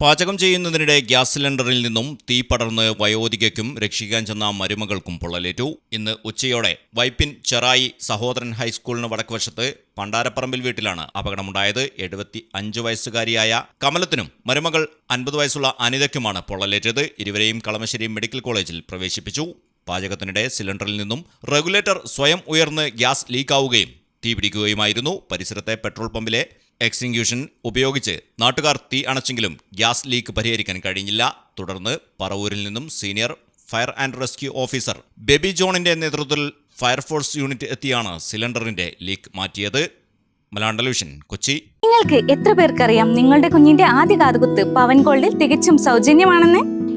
പാചകം ചെയ്യുന്നതിനിടെ ഗ്യാസ് സിലിണ്ടറിൽ നിന്നും തീ പടർന്ന് വയോധികയ്ക്കും രക്ഷിക്കാൻ ചെന്ന മരുമകൾക്കും പൊള്ളലേറ്റു. ഇന്ന് ഉച്ചയോടെ വൈപ്പിൻ ചെറായി സഹോദരൻ ഹൈസ്കൂളിന് വടക്കുവശത്ത് പണ്ടാരപ്പറമ്പിൽ വീട്ടിലാണ് അപകടമുണ്ടായത്. എഴുപത്തി അഞ്ച് വയസ്സുകാരിയായ കമലത്തിനും മരുമകൾ അൻപത് വയസ്സുള്ള അനിതയ്ക്കുമാണ് പൊള്ളലേറ്റത്. ഇരുവരെയും കളമശ്ശേരി മെഡിക്കൽ കോളേജിൽ പ്രവേശിപ്പിച്ചു. പാചകത്തിനിടെ സിലിണ്ടറിൽ നിന്നും റെഗുലേറ്റർ സ്വയം ഉയർന്ന് ഗ്യാസ് ലീക്കാവുകയും തീപിടിക്കുകയുമായിരുന്നു. പരിസരത്തെ പെട്രോൾ പമ്പിലെ എക്സ്റ്റിങ്ക്യൂഷൻ ഉപയോഗിച്ച് നാട്ടുകാർ തീ അണച്ചെങ്കിലും ഗ്യാസ് ലീക്ക് പരിഹരിക്കാൻ കഴിഞ്ഞില്ല. തുടർന്ന് പറവൂരിൽ നിന്നും senior fire and rescue officer Baby ജോണിന്റെ നേതൃത്വത്തിൽ ഫയർഫോഴ്സ് യൂണിറ്റ് എത്തിയാണ് സിലിണ്ടറിന്റെ ലീക്ക് മാറ്റിയത്. മലയാളം കൊച്ചി. നിങ്ങൾക്ക് എത്ര പേർക്കറിയാം നിങ്ങളുടെ കുഞ്ഞിന്റെ ആദ്യ കാതുകുത്ത് പവൻ ഗോൾഡിൽ തികച്ചും സൗജന്യമാണെന്ന്?